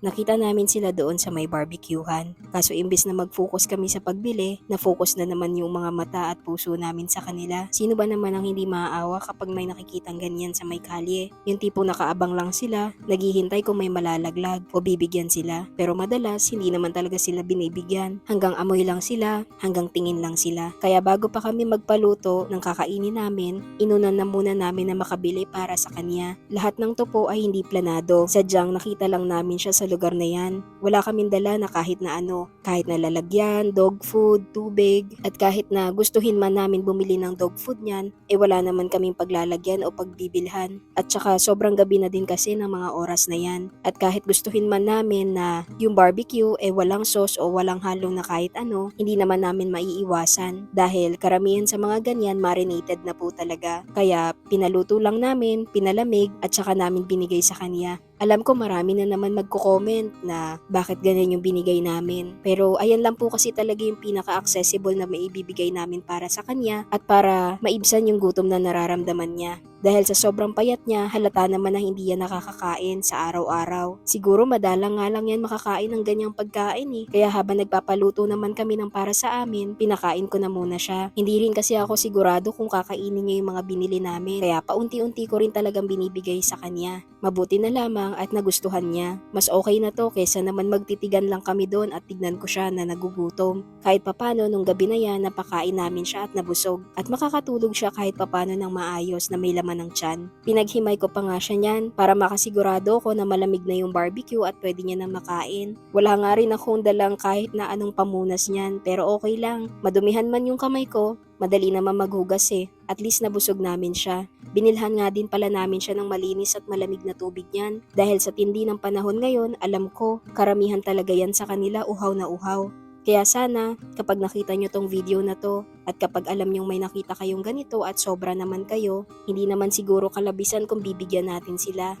Nakita namin sila doon sa may barbecuehan. Kaso imbes na mag-focus kami sa pagbili, na-focus na naman yung mga mata at puso namin sa kanila. Sino ba naman ang hindi maaawa kapag may nakikitang ganyan sa may kalye? Yung tipo nakaabang lang sila, naghihintay kung may malalaglag o bibigyan sila. Pero madalas, hindi naman talaga sila binibigyan. Hanggang amoy lang sila, hanggang tingin lang sila. Kaya bago pa kami magpaluto ng kakainin namin, inunan na muna namin na makabili para sa kanya. Lahat ng tupo ay hindi planado. Sadyang nakita lang namin siya sa lugar na yan. Wala kaming dala na kahit na ano. Kahit na lalagyan, dog food, tubig, at kahit na gustuhin man namin bumili ng dog food niyan, eh wala naman kaming paglalagyan o pagbibilhan. At saka sobrang gabi na din kasi ng mga oras na yan. At kahit gustuhin man namin na yung barbecue eh walang sauce o walang halong na kahit ano, hindi naman namin maiiwasan. Dahil karamihan sa mga ganyan marinated na po talaga. Kaya pinaluto lang namin, pinalamig at saka namin binigay sa kanya. Alam ko marami na naman magko-comment na bakit ganyan yung binigay namin. Pero ayan lang po kasi talaga yung pinaka-accessible na maibibigay namin para sa kanya at para maibsan yung gutom na nararamdaman niya. Dahil sa sobrang payat niya, halata naman na hindi yan nakakakain sa araw-araw. Siguro madalang nga lang yan makakain ng ganyang pagkain eh. Kaya habang nagpapaluto naman kami ng para sa amin, pinakain ko na muna siya. Hindi rin kasi ako sigurado kung kakainin niya yung mga binili namin. Kaya paunti-unti ko rin talagang binibigay sa kanya. Mabuti na lamang at nagustuhan niya. Mas okay na to kaysa naman magtitigan lang kami doon at tignan ko siya na nagugutom. Kahit papano nung gabi na yan napakain namin siya at nabusog. At makakatulog siya kahit papano ng maayos na may laman ng tiyan. Pinaghimay ko pa nga siya niyan para makasigurado ko na malamig na yung barbecue at pwede niya na makain. Wala nga rin akong dalang kahit na anong pamunas niyan pero okay lang. Madumihan man yung kamay ko, madali naman maghugas eh. At least nabusog namin siya. Binilhan nga din pala namin siya ng malinis at malamig na tubig niyan. Dahil sa tindi ng panahon ngayon, alam ko, karamihan talaga yan sa kanila uhaw na uhaw. Kaya sana, kapag nakita nyo tong video na to, at kapag alam nyong may nakita kayong ganito at sobra naman kayo, hindi naman siguro kalabisan kung bibigyan natin sila.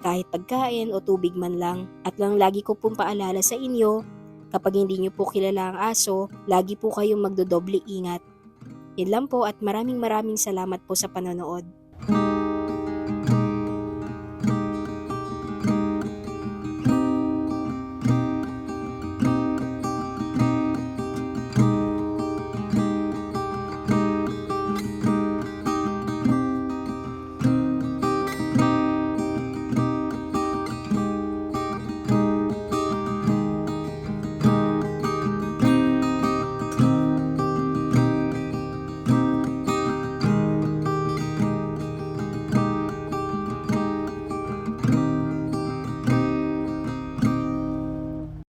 Kahit pagkain o tubig man lang. At lang lagi ko pong paalala sa inyo, kapag hindi nyo po kilala ang aso, lagi po kayong magdodoble ingat. Yan lang po at maraming maraming salamat po sa panonood.